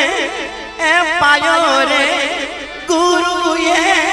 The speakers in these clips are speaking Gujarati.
એ પાયો રે ગુરુએ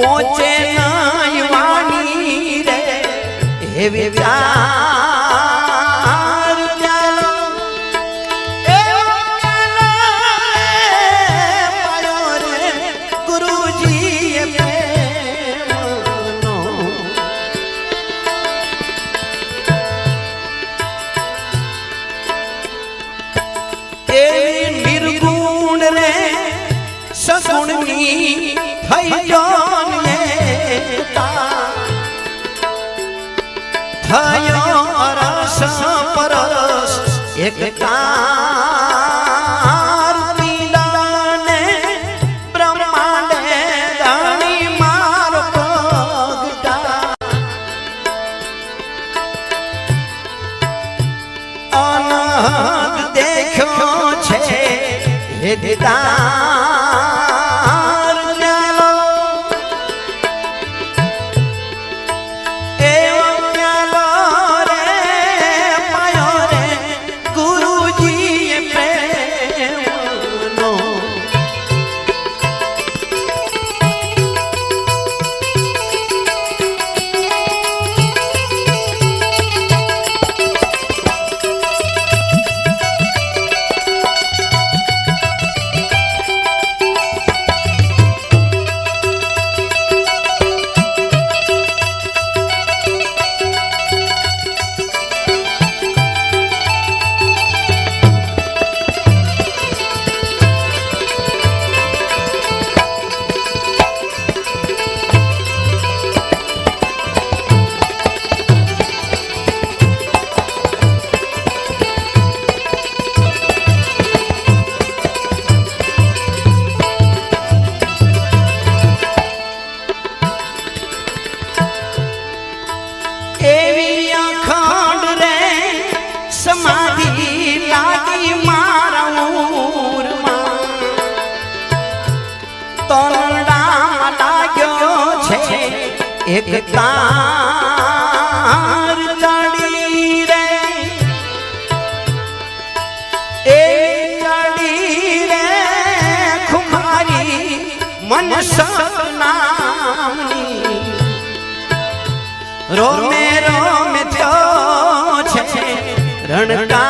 પહોંચે નહીં વાણી રે. હે વિચાર પ્રેમનો. નિર્ગુણ રે સગુણની થઈ થયો રસ પરસ એક કાર પીલાને બ્રહ્માંડે ધણી મારો દેખ્યો છે દીદાર એક તાર ચડી રે. એ ચડી રે ખુમારી મન સપનામની. રોમે રોમે થયો છે રણકાર.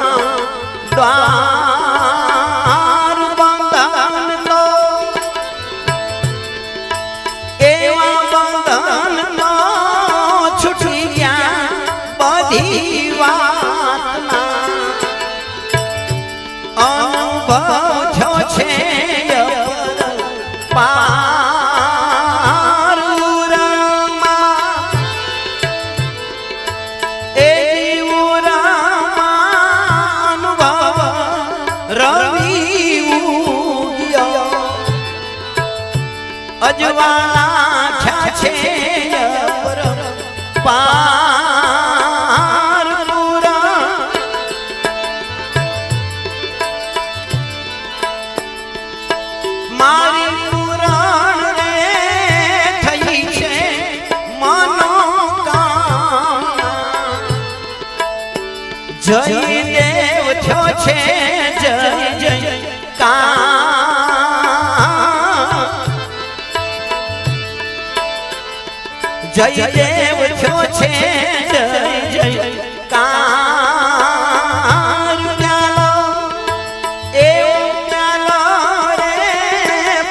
અજવાળા થયા છે પાર મારી પુરાણ રે થઈ છે મનોકામના. જય દેવ થયો છે જય જય કા જય દેવ થયો છે, જય જય. કાર ઉડાલો એ ઉડાલો રે,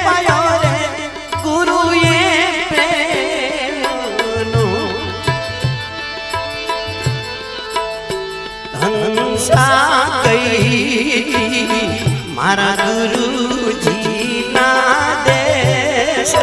પાયો રે, ગુરુએ મારા ગુરુજી ના દેશ.